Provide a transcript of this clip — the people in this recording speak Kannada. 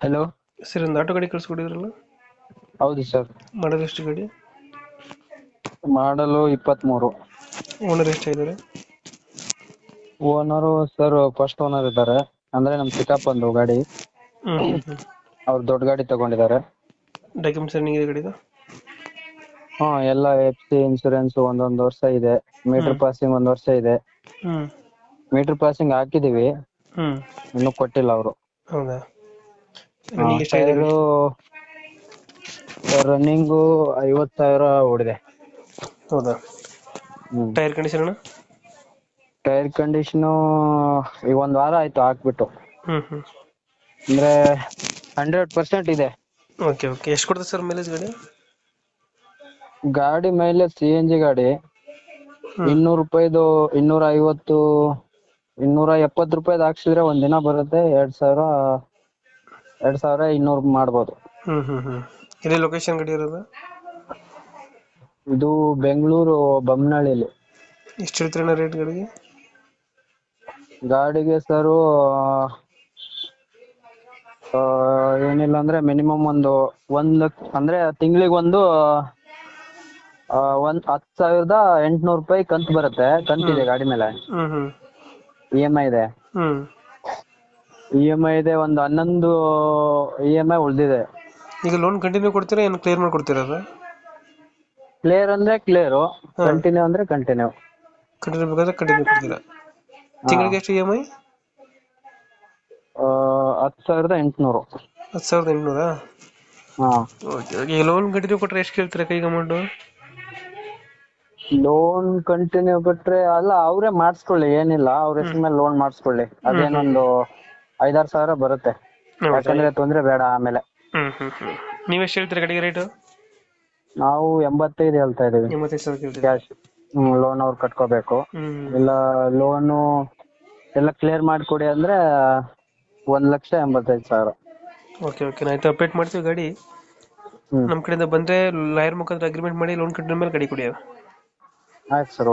ಹಲೋ? ಸರ್ ಒಂದು ಆಟೋ ಗಾಡಿ ಕಳ್ಸಿಕೊಡಿದ್ರಲ್ಲ? ಹೌದು ಸರ್. ಮಾಡಲ್ ಎಷ್ಟು ಗಾಡಿ? ಮಾಡಲು ಇಪ್ಪತ್ಮೂರು. ಓನರ್ ಎಷ್ಟಾಗಿದ್ದಾರೆ? ಓನರು ಸರ್ ಫಸ್ಟ್ ಓನರ್ ಇದ್ದಾರೆ. ಅಂದ್ರೆ ನಮ್ಮ ಪಿಕಪ್ ಒಂದು ಗಾಡಿ ಅವ್ರ ದೊಡ್ಡ ಗಾಡಿ ತಗೊಂಡಿದ್ದಾರೆ. ಡಾಕ್ಯುಮೆಂಟ್ಸ್ ರನ್ನಿಂಗ್ ಇದೆ ಗಾಡಿದು? ಹಾ ಎಲ್ಲ ಎಫ್ ಸಿ ಇನ್ಸೂರೆನ್ಸ್ ಒಂದೊಂದು ವರ್ಷ ಇದೆ. ಮೀಟರ್ ಪಾಸಿಂಗ್ ಒಂದ್ ವರ್ಷ ಇದೆ. ಹ್ಞೂ ಮೀಟರ್ ಪಾಸಿಂಗ್ ಹಾಕಿದೀವಿ. ಇನ್ನೂ ಕೊಟ್ಟಿಲ್ಲ ಅವರು. ಹೌದಾ? ರನ್ನಿಂಗ್ ಗಾಡಿ? ರನ್ನಿಂಗು ಐವತ್ ಸಾವಿರ ಓಡಿದೆ. ಹೌದಾ? ಹ್ಮ್. ಟೈರ್ ಕಂಡೀಷನ್ ಅಣ್ಣ? ಟೈರ್ ಕಂಡೀಷನ್ ಈಗ ಒಂದ್ ವಾರ ಆಯ್ತು ಹಾಕ್ಬಿಟ್ಟು. ಅಂದ್ರೆ ಹಂಡ್ರೆಡ್ ಪರ್ಸೆಂಟ್ ಇದೆ. ಓಕೆ ಓಕೆ ಎಷ್ಟು ಕೊಡ್ತದೆ ಸರ್ ಮೈಲೇಜ್ ಗಾಡಿ? ಗಾಡಿ ಮೈಲೇಜ್ ಸಿ ಎನ್ ಜಿ ಗಾಡಿ. ಇನ್ನೂರು ರೂಪಾಯಿದು ಇನ್ನೂರ ಐವತ್ತು ಇನ್ನೂರ ಎಪ್ಪತ್ತು ರೂಪಾಯಿದು ಹಾಕ್ಸಿದ್ರೆ ಒಂದಿನ ದಿನ ಬರುತ್ತೆ ಎರಡ್ ಸಾವಿರ ಎರಡ್ ಸಾವಿರ ಇನ್ನೂರು ಮಾಡ್ಬೋದು. ಹ್ಞೂ ಎಲ್ಲಿ ಲೊಕೇಶನ್ ಗಾಡಿ ಇರೋದು? ಇದು ಬೆಂಗಳೂರು ಬೊಮ್ಮನಹಳ್ಳಿಲಿ ಎಷ್ಟು ಹೇಳ್ತೀರಣ್ಣ ರೇಟ್ ಗಾಡಿಗೆ? ಗಾಡಿಗೆ ಸರ್ ಏನಿಲ್ಲ ಅಂದ್ರೆ ಮಿನಿಮಮ್ ಒಂದು ಒಂದ್ ಲಕ್ಷ ಅಂದ್ರೆ ತಿಂಗಳಿಗೆ ಒಂದು ಆ, ಒಂದ್ ಹತ್ತು ಸಾವಿರದ ಎಂಟ್ನೂರು ರೂಪಾಯಿ ಕಂತು ಬರುತ್ತೆ ಕಂತಿದೆ ಗಾಡಿ ಮೇಲೆ. ಹ್ಮ್ ಹ್ಮ್. ಇ ಎಂ ಐ ಇದೆ. ಹ್ಞೂ ಇ ಎಂ ಐ ಇದೆ ಒಂದು ಹನ್ನೊಂದು ಇ ಎಂ ಐ ಉಳ್ದಿದೆ. ಈಗ ಲೋನ್ ಕಂಟಿನ್ಯೂ ಕೊಡ್ತೀರಾ ಏನು ಕ್ಲಿಯರ್ ಮಾಡಿ ಕೊಡ್ತೀರಾ ಅದು? ಕ್ಲಿಯರ್ ಅಂದ್ರೆ ಕ್ಲಿಯರ್ ಕಂಟಿನ್ಯೂ ಅಂದ್ರೆ ಕಂಟಿನ್ಯೂ ಕಂಟಿನ್ಯೂ ಬೇಕಾದ್ರೆ ಕಂಟಿನ್ಯೂ ಕೊಡ್ತೀರಾ? ತಿಂಗಳಿಗೆ ಎಷ್ಟು ಇ ಎಂ ಐ ಹತ್ತು ಸಾವಿರದ ಎಂಟುನೂರು. ಹತ್ತು ಸಾವಿರದ ಎಂಟುನೂರಾ? ಹಾ. ಓಕೆ ಈಗ ಲೋನ್ ಕಂಟಿನ್ಯೂ ಕೊಟ್ಟರೆ ಎಷ್ಟು ಕೇಳ್ತೀರಾ ಕೈಗೆ ಅಮೌಂಟು ಲೋನ್ ಕಂಟಿನ್ಯೂ ಕೊಟ್ರೆ ಅಲ್ಲ ಅವರೇ ಮಾಡಿಸ್ಕೊಳ್ಳಿ ಏನಿಲ್ಲ ಅವ್ರ ಹೆಸರು ಮೇಲೆ ಲೋನ್ ಮಾಡಿಸ್ಕೊಳ್ಳಿ. ಅದೇನೊಂದು ಐದಾರು ಸಾವಿರ ಬರುತ್ತೆ. ಯಾಕಂದ್ರೆ ತೊಂದ್ರೆ ಬೇಡ ಆಮೇಲೆ. ನೀವ್ ಎಷ್ಟ್ ಎಷ್ಟು ಹೇಳ್ತೀರಾ ಗಾಡಿಗೆ ರೇಟು ನಾವು ಎಂಬತ್ತೈದು ಹೇಳ್ತಾ ಇದೀವಿ ಎಂಬತ್ತೈದು ಸಾವಿರ ಕೇಳ್ತೀರಾ ಕ್ಯಾಶ್ ಲೋನ್ ಅವ್ರು ಕಟ್ಕೋಬೇಕು. ಇಲ್ಲ ಲೋನು ಎಲ್ಲ ಕ್ಲಿಯರ್ ಮಾಡ್ಕೊಡಿ ಅಂದ್ರೆ ಒಂದ್ ಲಕ್ಷ ಎಂಬತ್ತೈದು ಸಾವಿರ. ಓಕೆ ಓಕೆ ಆಯ್ತು ಅಪ್ಡೇಟ್ ಮಾಡ್ತೀವಿ ಗಾಡಿ. ಹ್ಮ್. ನಮ್ಮ ಕಡೆಯಿಂದ ಬಂದ್ರೆ ಲಾಯರ್ ಮುಖಾಂತರ ಅಗ್ರಿಮೆಂಟ್ ಮಾಡಿ ಲೋನ್ ಕಟ್ಟಿದ ಮೇಲೆ ಗಾಡಿ ಕೊಡಿ ಆಯ್ತು ಸರ್